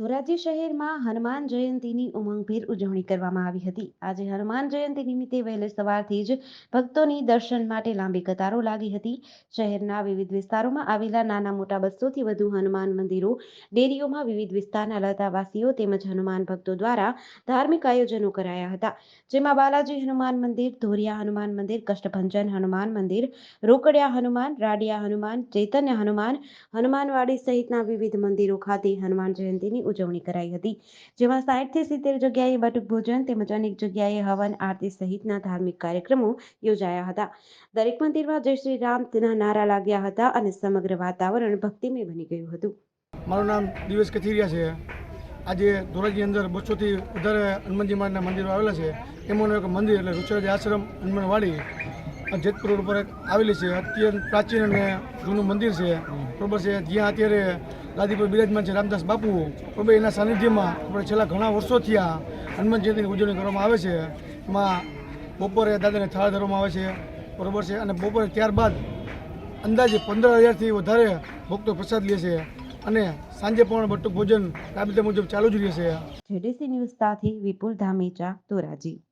ધોરાજી શહેરમાં હનુમાન જયંતીની ઉમંગભેર ઉજવણી કરવામાં આવી હતી. આજે હનુમાન જયંતી નિમિત્તે વહેલે સવારથી જ ભક્તોની દર્શન માટે લાંબી કતારો લાગી હતી. શહેરના વિવિધ વિસ્તારોમાં આવેલા નાના મોટા બસોથી વધુ હનુમાન મંદિરો, ડેરીઓમાં વિવિધ વિસ્તારના લતાવાસીઓ તેમજ હનુમાન ભક્તો દ્વારા ધાર્મિક આયોજનો કરાયા હતા. જેમાં બાલાજી હનુમાન મંદિર, ધોરિયા હનુમાન મંદિર, કષ્ટભંજન હનુમાન મંદિર, રોકડિયા હનુમાન, રાડિયા હનુમાન, ચૈતન્ય હનુમાન, હનુમાનવાડી સહિતના વિવિધ મંદિરો ખાતે હનુમાન જયંતીની ઉજવણી કરાઈ હતી. જેમાં સાઠથી સિત્તેર જગ્યાએ બટુક ભોજન તેમજ અનેક જગ્યાએ હવન આરતી સહિતના ધાર્મિક કાર્યક્રમો યોજાયા હતા. દરેક મંદિરમાં જય શ્રી રામ તેના નારા લાગ્યા હતા અને સમગ્ર વાતાવરણ ભક્તિમય બની ગયું હતું. મારું નામ દિવેશ કથિરિયા છે. આજે ધોરાજી અંદર બસોથી વધારે હનુમાનજી મહારાજના મંદિરો આવેલા છે. એમાંનું એક મંદિર એટલે ઋષરાજ આશ્રમ હનુમાનવાડી. જેતપુર રોડ પર આવેલી છે. અત્યંત પ્રાચીન અને જૂનું મંદિર છે. બરોબર છે. જ્યાં અત્યારે ગાદી બિરાજમાન છે રામદાસ બાપુ. બરોબર એના સાનિધ્યમાં આપણે છેલ્લા ઘણા વર્ષોથી આ હનુમાન જયંતિની ઉજવણી કરવામાં આવે છે. એમાં બપોરે દાદાને થાળ ધરવામાં આવે છે. બરોબર છે? અને બપોરે ત્યારબાદ અંદાજે પંદર હજારથી વધારે ભક્તો પ્રસાદ લે છે. અને સાંજે પણ બટુક ભોજન રાબેતા મુજબ ચાલુ જ રહેશે. જેડીસી ન્યૂઝ સાથે વિપુલ ધામેચા ધોરાજી.